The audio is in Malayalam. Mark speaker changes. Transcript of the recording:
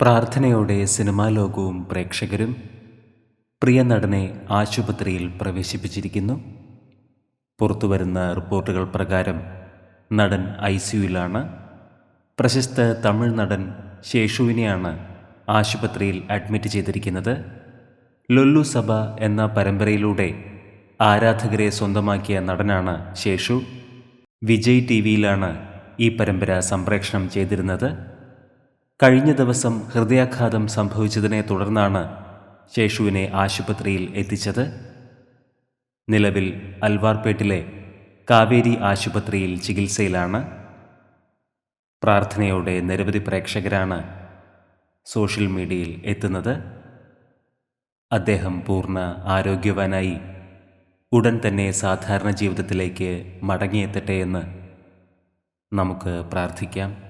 Speaker 1: പ്രാർത്ഥനയോടെ സിനിമാ ലോകവും പ്രേക്ഷകരും പ്രിയ നടനെ ആശുപത്രിയിൽ പ്രവേശിപ്പിച്ചിരിക്കുന്നു. പുറത്തുവരുന്ന റിപ്പോർട്ടുകൾ പ്രകാരം നടൻ ഐ സിയുലാണ് പ്രശസ്ത തമിഴ് നടൻ ശേഷുവിനെയാണ് ആശുപത്രിയിൽ അഡ്മിറ്റ് ചെയ്തിരിക്കുന്നത്. ലൊല്ലു സഭ എന്ന പരമ്പരയിലൂടെ ആരാധകരെ സ്വന്തമാക്കിയ നടനാണ് ശേഷു. വിജയ് ടി വിയിലാണ് ഈ പരമ്പര സംപ്രേഷണം ചെയ്തിരുന്നത്. കഴിഞ്ഞ ദിവസം ഹൃദയാഘാതം സംഭവിച്ചതിനെ തുടർന്നാണ് ശേഷുവിനെ ആശുപത്രിയിൽ എത്തിച്ചത്. നിലവിൽ അൽവാർപേട്ടിലെ കാവേരി ആശുപത്രിയിൽ ചികിത്സയിലാണ്. പ്രാർത്ഥനയോടെ നിരവധി പ്രേക്ഷകരാണ് സോഷ്യൽ മീഡിയയിൽ എത്തുന്നത്. അദ്ദേഹം പൂർണ ആരോഗ്യവാനായി ഉടൻ തന്നെ സാധാരണ ജീവിതത്തിലേക്ക് മടങ്ങിയെത്തട്ടെ എന്ന് നമുക്ക് പ്രാർത്ഥിക്കാം.